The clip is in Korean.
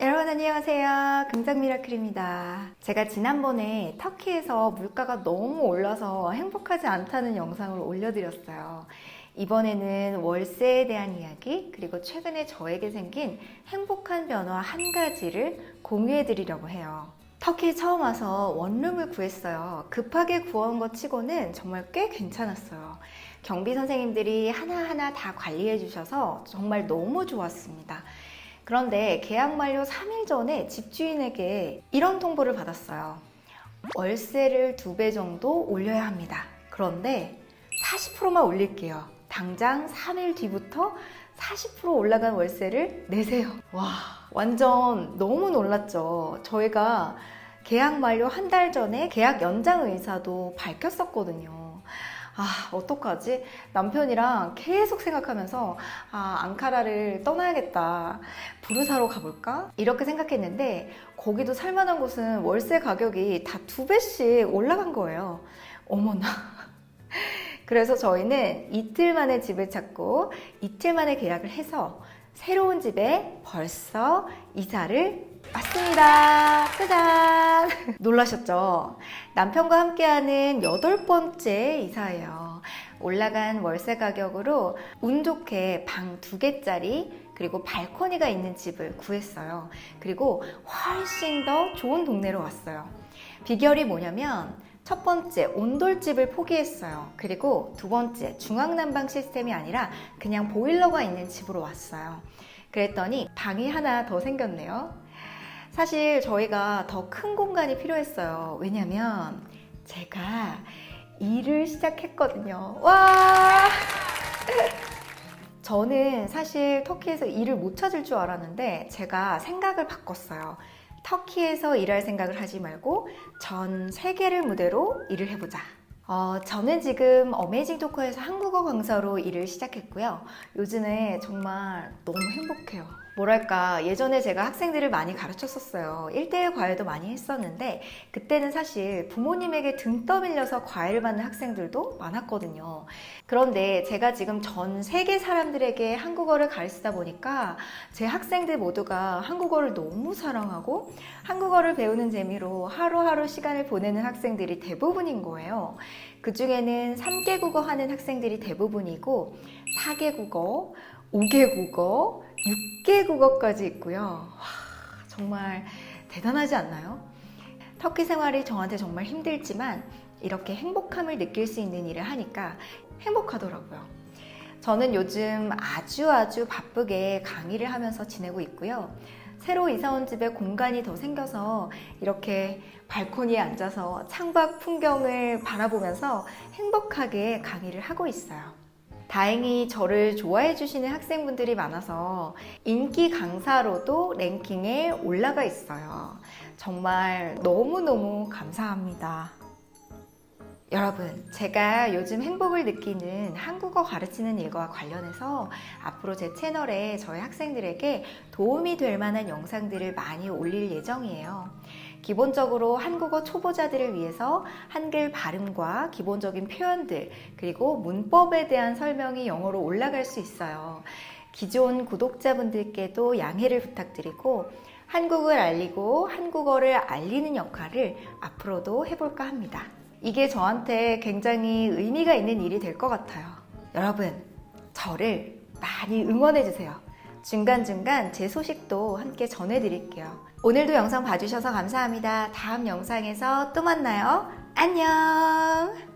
여러분 안녕하세요. 금장 미라클입니다. 제가 지난번에 터키에서 물가가 너무 올라서 행복하지 않다는 영상을 올려드렸어요. 이번에는 월세에 대한 이야기, 그리고 최근에 저에게 생긴 행복한 변화 한 가지를 공유해 드리려고 해요. 터키에 처음 와서 원룸을 구했어요. 급하게 구한 것 치고는 정말 꽤 괜찮았어요. 경비 선생님들이 하나하나 다 관리해 주셔서 정말 너무 좋았습니다. 그런데 계약 만료 3일 전에 집주인에게 이런 통보를 받았어요. 월세를 두 배 정도 올려야 합니다. 그런데 40%만 올릴게요. 당장 3일 뒤부터 40% 올라간 월세를 내세요. 와, 완전 너무 놀랐죠. 저희가 계약 만료 한 달 전에 계약 연장 의사도 밝혔었거든요. 아, 어떡하지? 남편이랑 계속 생각하면서, 아, 앙카라를 떠나야겠다. 부르사로 가볼까? 이렇게 생각했는데, 거기도 살만한 곳은 월세 가격이 다 두 배씩 올라간 거예요. 어머나. 그래서 저희는 이틀 만에 집을 찾고, 이틀 만에 계약을 해서, 새로운 집에 벌써 이사를 왔습니다. 짜잔! 놀라셨죠? 남편과 함께하는 여덟 번째 이사예요. 올라간 월세 가격으로 운 좋게 방 두 개짜리 그리고 발코니가 있는 집을 구했어요. 그리고 훨씬 더 좋은 동네로 왔어요. 비결이 뭐냐면 첫 번째 온돌집을 포기했어요. 그리고 두 번째 중앙난방 시스템이 아니라 그냥 보일러가 있는 집으로 왔어요. 그랬더니 방이 하나 더 생겼네요. 사실 저희가 더 큰 공간이 필요했어요. 왜냐면 제가 일을 시작했거든요. 와! 저는 사실 터키에서 일을 못 찾을 줄 알았는데 제가 생각을 바꿨어요. 터키에서 일할 생각을 하지 말고 전 세계를 무대로 일을 해보자. 어, 저는 지금 어메이징 토커에서 한국어 강사로 일을 시작했고요. 요즘에 정말 너무 행복해요. 뭐랄까, 예전에 제가 학생들을 많이 가르쳤었어요. 1대1 과외도 많이 했었는데, 그때는 사실 부모님에게 등 떠밀려서 과외를 받는 학생들도 많았거든요. 그런데 제가 지금 전 세계 사람들에게 한국어를 가르치다 보니까 제 학생들 모두가 한국어를 너무 사랑하고 한국어를 배우는 재미로 하루하루 시간을 보내는 학생들이 대부분인 거예요. 그 중에는 3개 국어 하는 학생들이 대부분이고 4개 국어, 5개 국어, 6개 국어까지 있고요. 와, 정말 대단하지 않나요? 터키 생활이 저한테 정말 힘들지만 이렇게 행복함을 느낄 수 있는 일을 하니까 행복하더라고요. 저는 요즘 아주 아주 바쁘게 강의를 하면서 지내고 있고요. 새로 이사 온 집에 공간이 더 생겨서 이렇게 발코니에 앉아서 창밖 풍경을 바라보면서 행복하게 강의를 하고 있어요. 다행히 저를 좋아해 주시는 학생분들이 많아서 인기 강사로도 랭킹에 올라가 있어요. 정말 너무너무 감사합니다. 여러분, 제가 요즘 행복을 느끼는 한국어 가르치는 일과 관련해서 앞으로 제 채널에 저희 학생들에게 도움이 될 만한 영상들을 많이 올릴 예정이에요. 기본적으로 한국어 초보자들을 위해서 한글 발음과 기본적인 표현들, 그리고 문법에 대한 설명이 영어로 올라갈 수 있어요. 기존 구독자분들께도 양해를 부탁드리고, 한국을 알리고 한국어를 알리는 역할을 앞으로도 해볼까 합니다. 이게 저한테 굉장히 의미가 있는 일이 될 것 같아요. 여러분, 저를 많이 응원해주세요. 중간중간 제 소식도 함께 전해드릴게요. 오늘도 영상 봐주셔서 감사합니다. 다음 영상에서 또 만나요. 안녕!